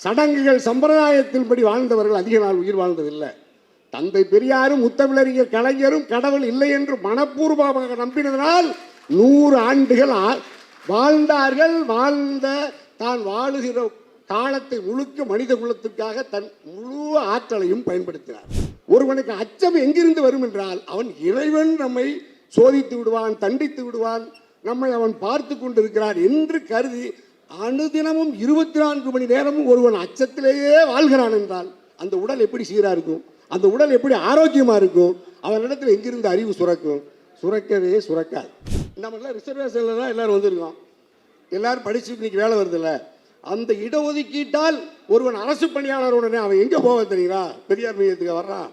சடங்குகள் சம்பிரதாயத்தின்படி வாழ்ந்தவர்கள் அதிக நாள் உயிர் வாழ்ந்ததில்லை. தந்தை பெரியாரும் முத்தமிழறிஞர் கலைஞரும் கடவுள் இல்லை என்று மனப்பூர்வமாக நம்பினதனால் நூறு ஆண்டுகள் வாழ்ந்தார்கள். வாழ்ந்த தான் வாழுகிற காலத்தை முழுக்க மனித குலத்துக்காக தன் முழு ஆற்றலையும் பயன்படுத்தினார். ஒருவனுக்கு அச்சம் எங்கிருந்து வரும் என்றால் அவன் இறைவன் நம்மை சோதித்து விடுவான் தண்டித்து விடுவான் நம்மை அவன் பார்த்து கொண்டிருக்கிறான் என்று கருதி அனுதினமும் இருபத்தி நான்கு மணி நேரமும் ஒருவன் அச்சத்திலேயே வாழ்கிறான் என்றால் அந்த உடல் எப்படி சீராக இருக்கும்? அந்த உடல் எப்படி ஆரோக்கியமாக இருக்கும்? அவனிடத்தில் எங்கிருந்து அறிவு சுரக்கும்? சுரக்கவே சுரக்காது. நம்மளாம் ரிசர்வேஷனில் தான் எல்லாரும் வந்திருக்கோம். எல்லாரும் படித்து இன்னைக்கு வேலை வருதுல்ல. அந்த இடஒதுக்கீட்டால் ஒருவன் அரசு பணியாளர் உடனே அவன் எங்கே போக தெரியுங்களா பெரியார் மையத்துக்கு வர்றான்.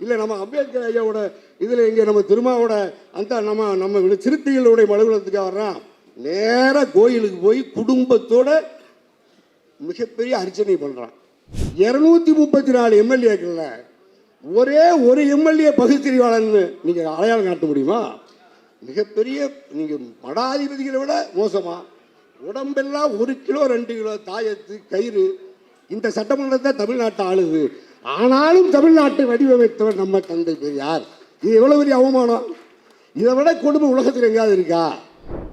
இல்லை நம்ம அம்பேத்கர் ஐயாவோட இதில் இங்கே நம்ம திருமாவோட அந்த நம்ம நம்ம சிறுத்தைகளுடைய அலுவலகத்துக்கு வர்றான். நேராக கோயிலுக்கு போய் குடும்பத்தோட மிகப்பெரிய அர்ச்சனை பண்ணுறான் இரநூத்தி முப்பத்தி நாலு எம்எல்ஏக்கள்ல ஒரே ஒரு எம்எல்ஏ பகுத்தறிவாளர்னு நீங்கள் அடையாளம் காட்ட முடியுமா? மிகப்பெரிய நீங்கள் மடாதிபதிகளை விட மோசமாக உடம்பெல்லாம் ஒரு கிலோ ரெண்டு கிலோ தாயத்து கயிறு. இந்த சட்டமன்றத்தை தமிழ்நாட்டை ஆளுது. ஆனாலும் தமிழ்நாட்டை வடிவமைத்தவர் நம்ம தந்தை பெரியார். இது எவ்வளோ பெரிய அவமானம்? இதை விட கொடுமை உலகத்தில் எங்கேயாவது இருக்கா?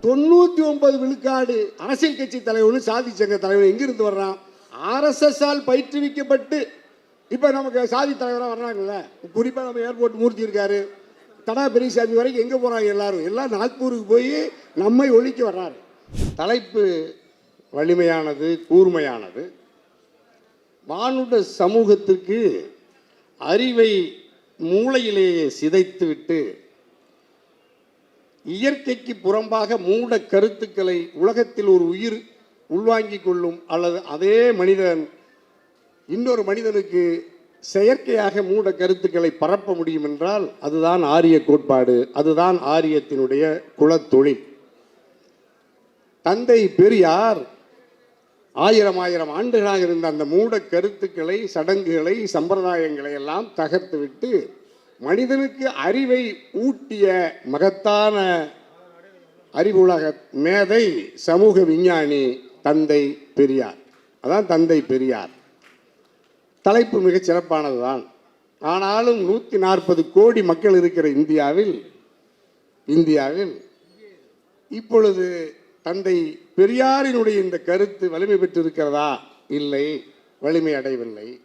தொண்ணூற்றி ஒன்பது விழுக்காடு அரசியல் கட்சி தலைவனும் சாதி சங்க தலைவன் எங்கிருந்து வர்றான்? ஆர்எஸ்எஸ்ஆல் பயிற்றுவிக்கப்பட்டு இப்போ நமக்கு சாதி தலைவராக வர்றாங்கல்ல. குறிப்பாக நம்ம ஏர்போர்ட் மூர்த்தி இருக்காரு. தடா பெரியசாமி வரைக்கும் எங்கே போகிறாங்க எல்லாரும்? எல்லாம் நாக்பூருக்கு போய் நம்மை ஒழிக்க வர்றாரு. தலைப்பு வலிமையானது கூர்மையானது. மானுட சமூகத்திற்கு அறிவை மூளையிலேயே சிதைத்துவிட்டு இயற்கைக்கு புறம்பாக மூட கருத்துக்களை உலகத்தில் ஒரு உயிர் உள்வாங்கிக் கொள்ளும் அல்லது அதே மனிதன் இன்னொரு மனிதனுக்கு செயற்கையாக மூட கருத்துக்களை பரப்ப முடியும் என்றால் அதுதான் ஆரிய கோட்பாடு அதுதான் ஆரியத்தினுடைய குலத்தொழில். தந்தை பெரியார் ஆயிரம் ஆயிரம் ஆண்டுகளாக இருந்த அந்த மூட கருத்துக்களை சடங்குகளை சம்பிரதாயங்களை எல்லாம் தகர்த்துவிட்டு மனிதனுக்கு அறிவை ஊட்டிய மகத்தான அறிவுலக மேதை சமூக விஞ்ஞானி தந்தை பெரியார். அதான் தந்தை பெரியார். தலைப்பு மிகச் சிறப்பானதுதான். ஆனாலும் நூற்றி நாற்பது கோடி மக்கள் இருக்கிற இந்தியாவில் இந்தியாவில் இப்பொழுது தந்தை பெரியாரினுடைய இந்த கருத்து வலிமை பெற்றிருக்கிறதா? இல்லை. வலிமை அடையவில்லை.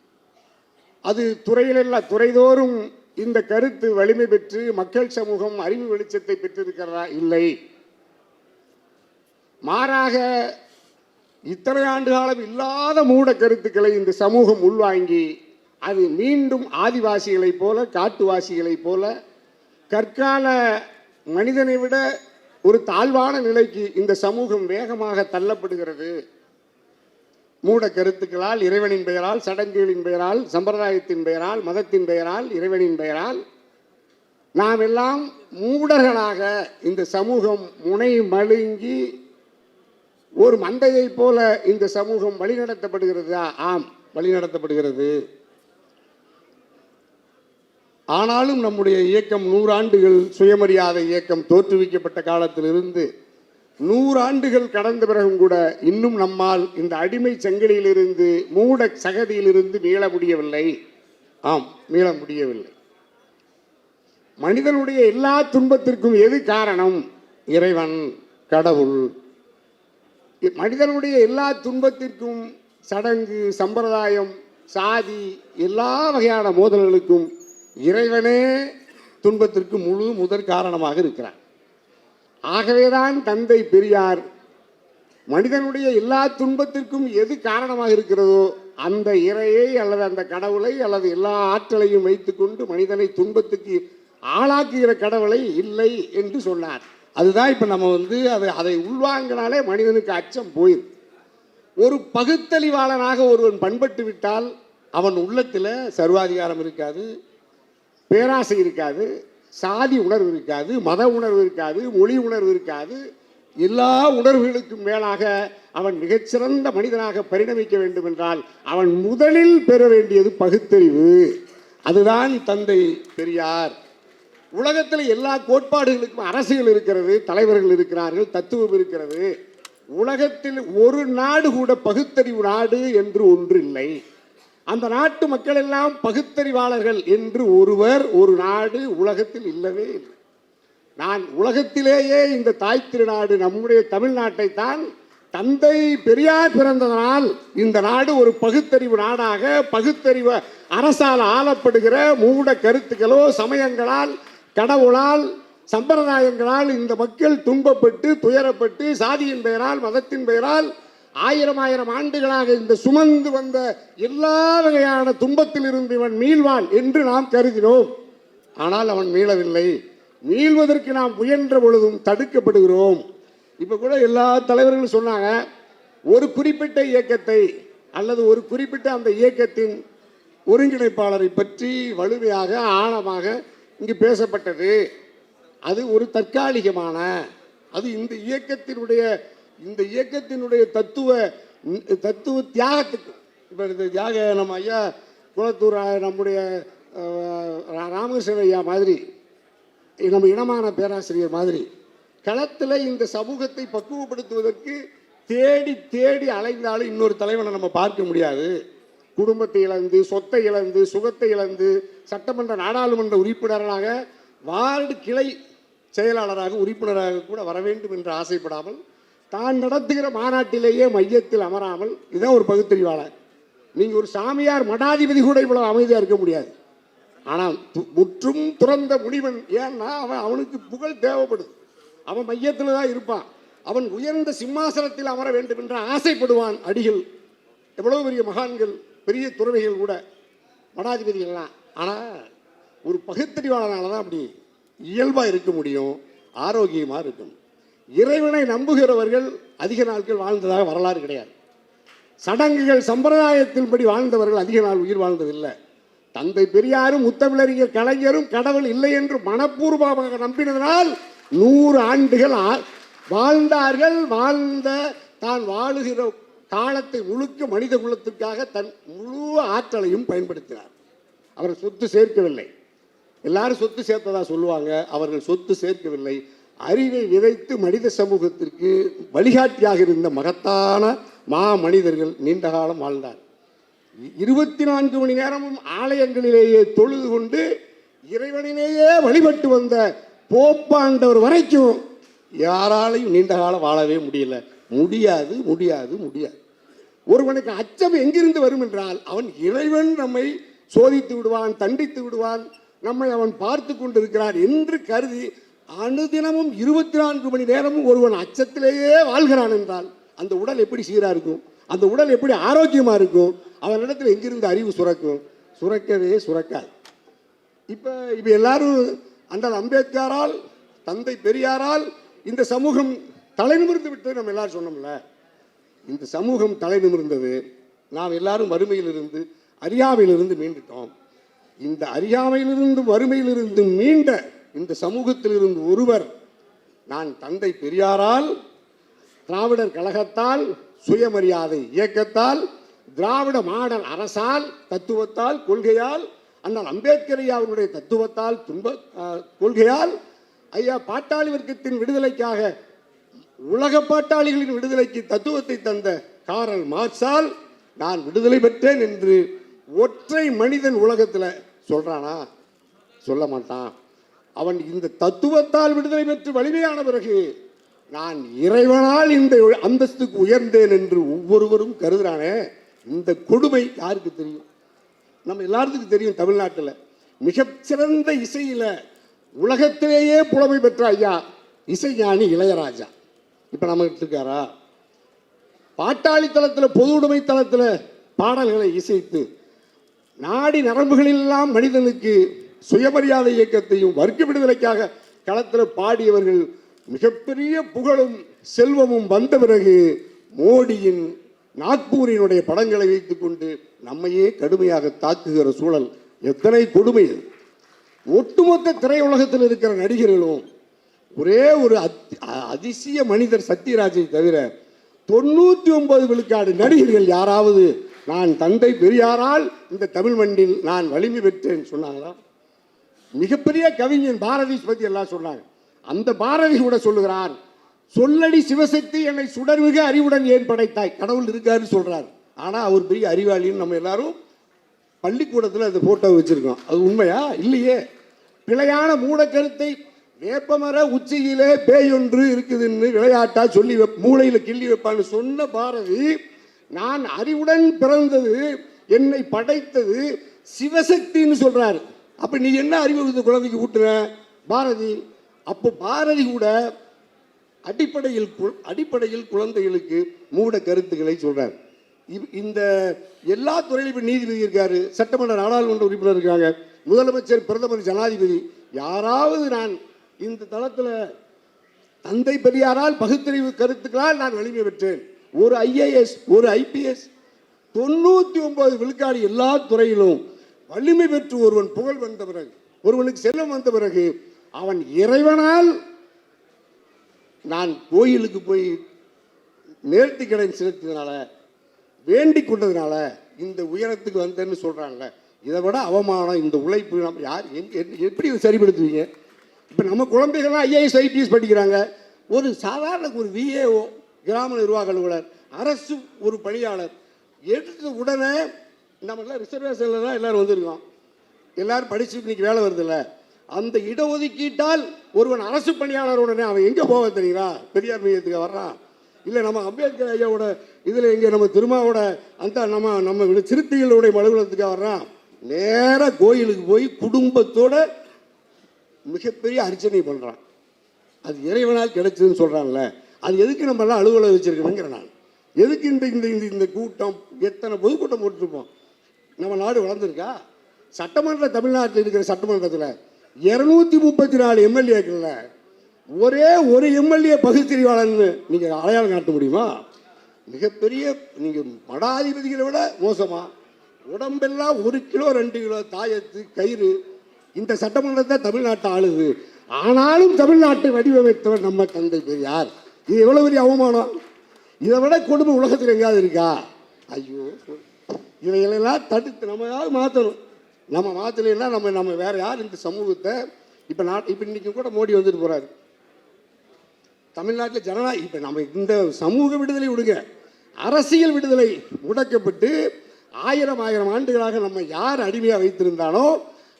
அது துறையிலெல்லாம் துறைதோறும் இந்த கருத்து வலிமை பெற்று மக்கள் சமூகம் அறிவு வெளிச்சத்தை பெற்றிருக்கிறதா? இல்லை. மாறாக இத்தனை ஆண்டு காலம் இல்லாத மூட கருத்துக்களை இந்த சமூகம் உள்வாங்கி அது மீண்டும் ஆதிவாசிகளைப் போல காட்டுவாசிகளைப் போல கற்கால மனிதனை விட ஒரு தாழ்வான நிலைக்கு இந்த சமூகம் வேகமாக தள்ளப்படுகிறது. மூட கருத்துக்களால் இறைவனின் பெயரால் சடங்குகளின் பெயரால் சம்பிரதாயத்தின் பெயரால் மதத்தின் பெயரால் இறைவனின் பெயரால் நாம் எல்லாம் மூடர்களாக இந்த சமூகம் முனை மழுங்கி ஒரு மந்தையைப் போல இந்த சமூகம் வழிநடத்தப்படுகிறதா? ஆம் வழிநடத்தப்படுகிறது. ஆனாலும் நம்முடைய இயக்கம் நூறாண்டுகள் சுயமரியாதை இயக்கம் தோற்றுவிக்கப்பட்ட காலத்திலிருந்து நூறாண்டுகள் கடந்த பிறகும் கூட இன்னும் நம்மால் இந்த அடிமை சங்கிலியிலிருந்து மூட சகதியிலிருந்து மீள முடியவில்லை. ஆம் மீள முடியவில்லை. மனிதனுடைய எல்லா துன்பத்திற்கும் எது காரணம்? இறைவன் கடவுள். மனிதனுடைய எல்லா துன்பத்திற்கும் சடங்கு சம்பிரதாயம் சாதி எல்லா வகையான மோதல்களுக்கும் இறைவனே துன்பத்திற்கு முழு முதற் காரணமாக இருக்கிறார் ஆகவேதான் தந்தை பெரியார். மனிதனுடைய எல்லா துன்பத்திற்கும் எது காரணமாக இருக்கிறதோ அந்த இறையை அல்லது அந்த கடவுளை அல்லது எல்லா ஆற்றலையும் வைத்துக்கொண்டு மனிதனை துன்பத்துக்கு ஆளாக்குகிற கடவுளை இல்லை என்று சொன்னார். அதுதான் இப்போ நம்ம வந்து அதை அதை உள்வாங்கினாலே மனிதனுக்கு அச்சம் போயிடும் ஒரு பகுத்தறிவாளனாக ஒருவன் பண்பட்டு விட்டால் அவன் உள்ளத்தில் சர்வாதிகாரம் இருக்காது பேராசை இருக்காது சாதி உணர்வு இருக்காது மத உணர்வு இருக்காது மொழி உணர்வு இருக்காது. எல்லா உணர்வுகளுக்கும் மேலாக அவன் மிகச்சிறந்த மனிதனாக பரிணமிக்க வேண்டும் என்றால் அவன் முதலில் பெற வேண்டியது பகுத்தறிவு. அதுதான் தந்தை பெரியார். உலகத்தில் எல்லா கோட்பாடுகளுக்கும் அரசியல் இருக்கிறது தலைவர்கள் இருக்கிறார்கள் தத்துவம் இருக்கிறது. உலகத்தில் ஒரு நாடு கூட பகுத்தறிவு நாடு என்று ஒன்று இல்லை அந்த நாட்டு மக்கள் எல்லாம் பகுத்தறிவாளர்கள் என்று ஒருவர் ஒரு நாடு உலகத்தில் இல்லவே இல்லை. நான் உலகத்திலேயே இந்த தாய் திருநாடு நம்முடைய தமிழ்நாட்டை தான் தந்தை பெரியார் பிறந்ததனால் இந்த நாடு ஒரு பகுத்தறிவு நாடாக பகுத்தறிவு அரசால் ஆளப்படுகிற மூட கருத்துக்களோ சமயங்களால் கடவுளால் சம்பிரதாயங்களால் இந்த மக்கள் துன்பப்பட்டு துயரப்பட்டு சாதியின் பெயரால் மதத்தின் பெயரால் ஆயிரம் ஆயிரம் ஆண்டுகளாக இந்த சுமந்து வந்த எல்லா வகையான துன்பத்தில் இருந்து இவன் மீள்வான் என்று நாம் கருதினோம். ஆனால் அவன் மீளவில்லை. மீள்வதற்கு நாம் முயன்ற பொழுதும் தடுக்கப்படுகிறோம். இப்போ கூட எல்லா தலைவர்களும் சொன்னாங்க ஒரு குறிப்பிட்ட இயக்கத்தை அல்லது ஒரு குறிப்பிட்ட அந்த இயக்கத்தின் ஒருங்கிணைப்பாளரை பற்றி வலுவையாக ஆழமாக இங்கு பேசப்பட்டது. அது ஒரு தற்காலிகமான அது இந்த இயக்கத்தினுடைய இந்த இயக்கத்தினுடைய தத்துவ தத்துவ தியாகத்துக்கு இப்போ இந்த தியாக நம்ம ஐயா குளத்தூர் நம்முடைய ராமகிருஷ்ணன் ஐயா மாதிரி நம்ம இனமான பேராசிரியர் மாதிரி களத்தில் இந்த சமூகத்தை பக்குவப்படுத்துவதற்கு தேடி தேடி அலைந்தாலும் இன்னொரு தலைவனை நம்ம பார்க்க முடியாது. குடும்பத்தை இழந்து சொத்தை இழந்து சுகத்தை இழந்து சட்டமன்ற நாடாளுமன்ற உறுப்பினராக வார்டு கிளை செயலாளராக உறுப்பினராக கூட வர வேண்டும் என்று ஆசைப்படாமல் தான் நடத்துகிற மாநாட்டிலேயே மையத்தில் அமராமல் இதான் ஒரு பகுத்தறிவாளர். நீங்கள் ஒரு சாமியார் மடாதிபதி கூட இவ்வளவு அமைதியாக இருக்க முடியாது. ஆனால் முற்றும் துறந்த முனிவன் ஏன்னா அவன் அவனுக்கு புகழ் தேவைப்படுது. அவன் மையத்தில் தான் இருப்பான். அவன் உயர்ந்த சிம்மாசனத்தில் அமர வேண்டும் என்று ஆசைப்படுவான் அடிகள். எவ்வளவு பெரிய மகான்கள் பெரிய துறவிகள் கூட மடாதிபதிகள்லாம். ஆனால் ஒரு பகுத்தறிவாளனால தான் அப்படி இயல்பாக இருக்க முடியும் ஆரோக்கியமாக இருக்கும். இறைவனை நம்புகிறவர்கள் அதிக நாட்கள் வாழ்ந்ததாக வரலாறு கிடையாது. சடங்குகள் சம்பிரதாயத்தின்படி வாழ்ந்தவர்கள் அதிக நாள் உயிர் வாழ்ந்ததில்லை. தந்தை பெரியாரும் முத்தமிழறிஞர் கலைஞரும் கடவுள் இல்லை என்று மனப்பூர்வமாக நம்பினதனால் நூறு ஆண்டுகள் ஆ- வாழ்ந்தார்கள். வாழ்ந்த தான் வாழுகிற காலத்தை முழுக்க மனித குலத்துக்காக தன் முழு ஆற்றலையும் பயன்படுத்தினார். அவர் சொத்து சேர்க்கவில்லை. எல்லாரும் சொத்து சேர்த்ததா சொல்லுவாங்க. அவர்கள் சொத்து சேர்க்கவில்லை. அறிவை விதைத்து மனித சமூகத்திற்கு வழிகாட்டியாக இருந்த மகத்தான மா மனிதர்கள் நீண்ட காலம் வாழ்ந்தார். இருபத்தி நான்கு மணி நேரமும் ஆலயங்களிலேயே தொழுது கொண்டு இறைவனிலேயே வழிபட்டு வந்த போப்பாண்டவர் வரைக்கும் யாராலையும் நீண்ட காலம் வாழவே முடியல. முடியாது முடியாது முடியாது. ஒருவனுக்கு அச்சம் எங்கிருந்து வரும் என்றால் அவன் இறைவன் நம்மை சோதித்து விடுவான் தண்டித்து விடுவான் நம்மை அவன் பார்த்து கொண்டிருக்கிறான் என்று கருதி அனுதினமும் இருபத்தி நான்கு மணி நேரமும் ஒருவன் அச்சத்திலேயே வாழ்கிறான் என்றால் அந்த உடல் எப்படி சீராக இருக்கும்? அந்த உடல் எப்படி ஆரோக்கியமாக இருக்கும்? அவனிடத்தில் எங்கிருந்து அறிவு சுரக்கும்? சுரக்கவே சுரக்காது. இப்போ இப்போ எல்லாரும் அண்ணல் அம்பேத்கரால் தந்தை பெரியாரால் இந்த சமூகம் தலை நிமிர்ந்து விட்டது நம்ம எல்லாரும் சொன்னோம்ல. இந்த சமூகம் தலை நிமிர்ந்தது. நாம் எல்லாரும் வறுமையிலிருந்து அறியாமையிலிருந்து மீண்டுட்டோம். இந்த அறியாமையிலிருந்து வறுமையிலிருந்து மீண்ட இந்த சமூகத்தில் இருந்து ஒருவர் நான் தந்தை பெரியாரால் திராவிடர் கழகத்தால் சுயமரியாதை இயக்கத்தால் திராவிட மாடல் அரசால் தத்துவத்தால் கொள்கையால் அண்ணல் அம்பேத்கரையா அவருடைய தத்துவத்தால் துன்ப கொள்கையால் ஐயா பாட்டாளி வர்க்கத்தின் விடுதலைக்காக உலக பாட்டாளிகளின் விடுதலைக்கு தத்துவத்தை தந்த காரல் மார்க்சால் நான் விடுதலை பெற்றேன் என்று ஒற்றை மனிதன் உலகத்தில் சொல்கிறானா சொல்ல மாட்டான். அவன் இந்த தத்துவத்தால் விடுதலை பெற்று வலிமையான பிறகு நான் இறைவனால் இந்த அந்தஸ்துக்கு உயர்ந்தேன் என்று ஒவ்வொருவரும் கருதுறானே இந்த கொடுமை யாருக்கு தெரியும்? நம்ம எல்லாத்துக்கும் தெரியும் தமிழ்நாட்டில். மிகச்சிறந்த இசையில் உலகத்திலேயே புலமை பெற்ற ஐயா இசைஞானி இளையராஜா. இப்போ நம்ம இருக்காரா? பாட்டாளி தளத்தில் பொது உடைமை தளத்தில் பாடல்களை இசைத்து நாடி நரம்புகளெல்லாம் மனிதனுக்கு சுயமரியாதை இயக்கத்தையும் வர்க்க விடுதலைக்காக களத்தில் பாடியவர்கள் மிகப்பெரிய புகழும் செல்வமும் வந்த பிறகு மோடியின் நாக்பூரினுடைய படங்களை வைத்துக்கொண்டு நம்மையே கடுமையாக தாக்குகிற சூழல் எத்தனை கொடுமை. ஒட்டுமொத்த திரையுலகத்தில் இருக்கிற நடிகர்களும் ஒரே ஒரு அத்- அ- அதிசய மனிதர் சத்யராஜை தவிர தொண்ணூற்றி ஒன்பது விழுக்காடு நடிகர்கள் யாராவது நான் தந்தை பெரியாரால் இந்த தமிழ் மண்ணில் நான் வலிமை பெற்றேன் சொன்னாங்களா? மிகப்பெரிய கவிஞன் பாரதி பற்றி எல்லாம் சொன்னாங்க. அந்த பாரதி கூட சொல்லுகிறார் சொல்லடி சிவசக்தி என்னை சுடர்மிக அறிவுடன் ஏன் படைத்தாய் கடவுள் இருக்காருன்னு சொல்றாரு. ஆனால் அவர் பெரிய அறிவாளின்னு நம்ம எல்லாரும் பள்ளிக்கூடத்தில் அந்த போட்டோ வச்சுருக்கோம். அது உண்மையா? இல்லையே. பிழையான மூடக்கருத்தை வேப்பமர உச்சியிலே பேயொன்று இருக்குதுன்னு விளையாட்டா சொல்லி வைப்- மூளையில் கிள்ளி வைப்பான்னு சொன்ன பாரதி நான் அறிவுடன் பிறந்தது என்னை படைத்தது சிவசக்தின்னு சொல்கிறாரு அப்போ நீ என்ன அறிவு இந்த குழந்தைக்கு ஊட்டுற? பாரதி அப்போ பாரதி கூட அடிப்படையில் அடிப்படையில் குழந்தைகளுக்கு மூட கருத்துக்களை சொல்கிறார் இவ்- இந்த எல்லா துறையிலும் நீதிபதி இருக்காரு சட்டமன்ற நாடாளுமன்ற உறுப்பினர் இருக்காங்க. முதலமைச்சர் பிரதமர் ஜனாதிபதி. யாராவது நான் இந்த தளத்தில் தந்தை பெரியாரால் பகுத்தறிவு கருத்துக்களால் நான் வலிமை பெற்றேன். ஒரு ஐஏஎஸ் ஒரு ஐபிஎஸ் தொண்ணூற்றி ஒன்பது விழுக்காடு எல்லா துறையிலும் வலிமை பெற்று ஒருவன் புகழ் வந்த பிறகு ஒருவனுக்கு செல்வம் வந்த பிறகு அவன் இறைவனால் நான் கோயிலுக்கு போய் நேர்த்தி கடன் செலுத்தினால வேண்டிக் கொண்டதுனால இந்த உயரத்துக்கு வந்தேன்னு சொல்கிறாங்க இதை விட அவமானம் இந்த உழைப்பு நம்ம யார் எப்படி இதை சரிப்படுத்துவீங்க? இப்போ நம்ம குழந்தைகள்லாம் ஐஏஎஸ் ஐபிஎஸ் படிக்கிறாங்க. ஒரு சாதாரண ஒரு விஏஓ கிராம நிர்வாக அலுவலர் அரசு ஒரு பணியாளர் எடுத்த உடனே நம்மளாம் ரிசர்வேஷனில் தான் எல்லோரும் வந்திருக்கோம். எல்லாரும் படிச்சு இன்றைக்கி வேலை வருதுல்ல. அந்த இடஒதுக்கீட்டால் ஒருவன் அரசு பணியாளர் உடனே அவன் எங்கே போக தெரியுங்களா பெரியார் மையத்துக்கு வர்றான். இல்லை நம்ம அம்பேத்கர் ஐயாவோட இதில் இங்கே நம்ம திருமாவோட அந்த நம்ம நம்ம சிறுத்தைகளுடைய அலுவலகத்துக்கு வர்றான். நேராக கோயிலுக்கு போய் குடும்பத்தோட மிகப்பெரிய அர்ச்சனை பண்ணுறான் அது இறைவனால் கிடைச்சதுன்னு சொல்கிறான்ல அது எதுக்கு நம்மலாம் அலுவலகம் வச்சுருக்கணுங்கிற நான். எதுக்கு இந்த இந்த இந்த இந்த கூட்டம்? எத்தனை பொதுக்கூட்டம் போட்டிருப்போம்? நம்ம நாடு வளர்ந்துருக்கா? சட்டமன்ற தமிழ்நாட்டில் இருக்கிற சட்டமன்றத்தில் இரநூத்தி முப்பத்தி நாலு எம்எல்ஏக்கள்ல ஒரே ஒரு எம்எல்ஏ பகுத்தறிவாளர்னு நீங்கள் அடையாளம் காட்ட முடியுமா? மிகப்பெரிய நீங்கள் மடாதிபதிகளை விட மோசமாக உடம்பெல்லாம் ஒரு கிலோ ரெண்டு கிலோ தாயத்து கயிறு. இந்த சட்டமன்றத்தை தமிழ்நாட்டை ஆளுது. ஆனாலும் தமிழ்நாட்டை வடிவமைத்தவர் நம்ம தந்தை பெரியார் இது எவ்வளோ பெரிய அவமானம்? இதை விட கொடுமை உலகத்தில் எங்கேயாவது இருக்கா? ஐயோ இவைகளெல்லாம் தடுத்து நம்ம யாவது மாற்றணும் நம்ம மாற்றலைன்னா நம்ம நம்ம வேறு யார் இந்த சமூகத்தை இப்போ நான் இப்போ இன்றைக்கும் கூட மோடி வந்துட்டு போகிறாரு தமிழ்நாட்டில் ஜனநாயக இப்போ நம்ம இந்த சமூக விடுதலை விடுங்க. அரசியல் விடுதலை முடக்கப்பட்டு ஆயிரம் ஆயிரம் ஆண்டுகளாக நம்ம யார் அடிமையாக வைத்திருந்தானோ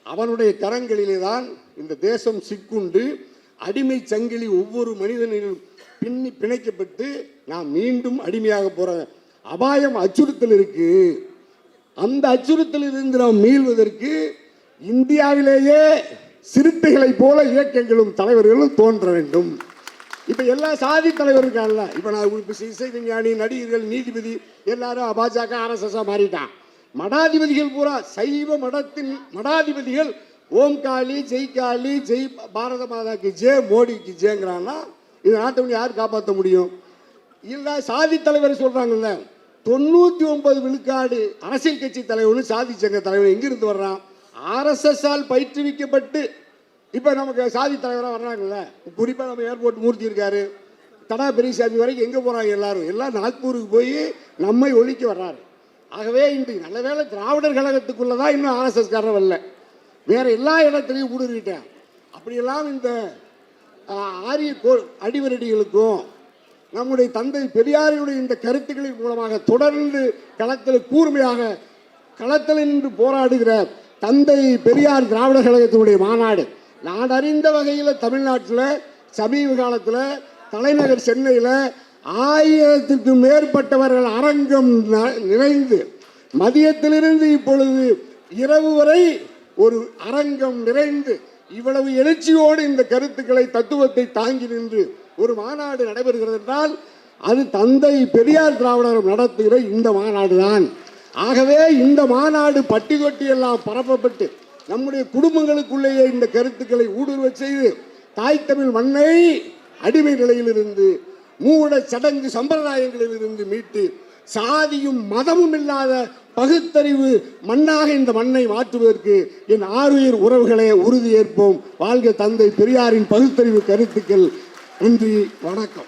அவனுடைய கரங்களிலே தான் இந்த தேசம் சிக்குண்டு அடிமை சங்கிலி ஒவ்வொரு மனிதனிலும் பின்னி பிணைக்கப்பட்டு நாம் மீண்டும் அடிமையாக போற அபாயம் அச்சுறுத்தல் இருக்குது அந்த அச்சுறுத்தல் இருந்து நாம் மீள்வதற்கு இந்தியாவிலேயே சிறுத்தைகளைப் போல இயக்கங்களும் தலைவர்களும் தோன்ற வேண்டும். இப்போ எல்லா சாதி தலைவர் இருக்காங்கல்ல நான் இப்போ இசை விஞ்ஞானி நடிகர்கள் நீதிபதி எல்லாரும் பாஜக ஆர்எஸ்எஸ்ஸாக மாறிட்டான். மடாதிபதிகள் பூரா சைவ மடத்தின் மடாதிபதிகள் ஓம் காளி ஜெய் காளி ஜெய் பாரத மாதாக்கு ஜே மோடிக்கு ஜேங்கிறான்னா இது நாட்டை யார் காப்பாற்ற முடியும்? இல்லை சாதி தலைவர் சொல்கிறாங்கல்ல தொண்ணூத்தி ஒன்பது விழுக்காடு அரசியல் கட்சி தலைவர்னு சாதி சங்க தலைவர் எங்கிருந்து வர்றான்? ஆர்எஸ்எஸ் ஆல் பயிற்றுவிக்கப்பட்டு இப்ப நமக்கு சாதி தலைவராக வர்றாங்கல்ல? குறிப்பா நம்ம ஏர்போர்ட் மூர்த்தி இருக்காரு. தடா பெரியசாமி வரைக்கும் எங்க போறாங்க எல்லாரும்? எல்லாம் நாக்பூருக்கு போய் நம்மை ஒழிக்க வர்றாரு. ஆகவே இன்று நல்ல வேளை திராவிடர் கழகத்துக்குள்ளதான் இன்னும் ஆர்எஸ்எஸ் காரர் வரல. வேற எல்லா இடத்துலையும் ஊடுருவிட்டேன். அப்படியெல்லாம் இந்த ஆரிய கோ அடிவரடிகளுக்கும் நம்முடைய தந்தை பெரியாரினுடைய இந்த கருத்துக்களின் மூலமாக தொடர்ந்து களத்தில் கூர்மையாக களத்தில் நின்று போராடுகிற தந்தை பெரியார் திராவிட கழகத்தினுடைய மாநாடு. நான் அறிந்த வகையில் தமிழ்நாட்டில் சமீப காலத்தில் தலைநகர் சென்னையில் ஆயிரத்திற்கும் மேற்பட்டவர்கள் அரங்கம் ந- நிறைந்து மதியத்திலிருந்து இப்பொழுது இரவு வரை ஒரு அரங்கம் நிறைந்து இவ்வளவு எழுச்சியோடு இந்த கருத்துக்களை தத்துவத்தை தாங்கி நின்று ஒரு மாநாடு நடைபெறுகிறது என்றால் அது தந்தை பெரியார் திராவிடர் நடத்துகிற இந்த மாநாடு தான் ஆகவே இந்த மாநாடு பட்டி தொட்டி எல்லாம் பரப்பப்பட்டு நம்முடைய குடும்பங்களுக்குள்ளேயே இந்த கருத்துக்களை ஊடுருவச் செய்து தாய் தமிழ் மண்ணை அடிமை நிலையிலிருந்து மூட சடங்கு சம்பிரதாயங்களிலிருந்து மீட்டு சாதியும் மதமும் இல்லாத பகுத்தறிவு மண்ணாக இந்த மண்ணை மாற்றுவதற்கு என் ஆறுயிர் உறவுகளே உறுதியேற்போம். வாழ்க தந்தை பெரியாரின் பகுத்தறிவு கருத்துக்கள் நன்றி வணக்கம்.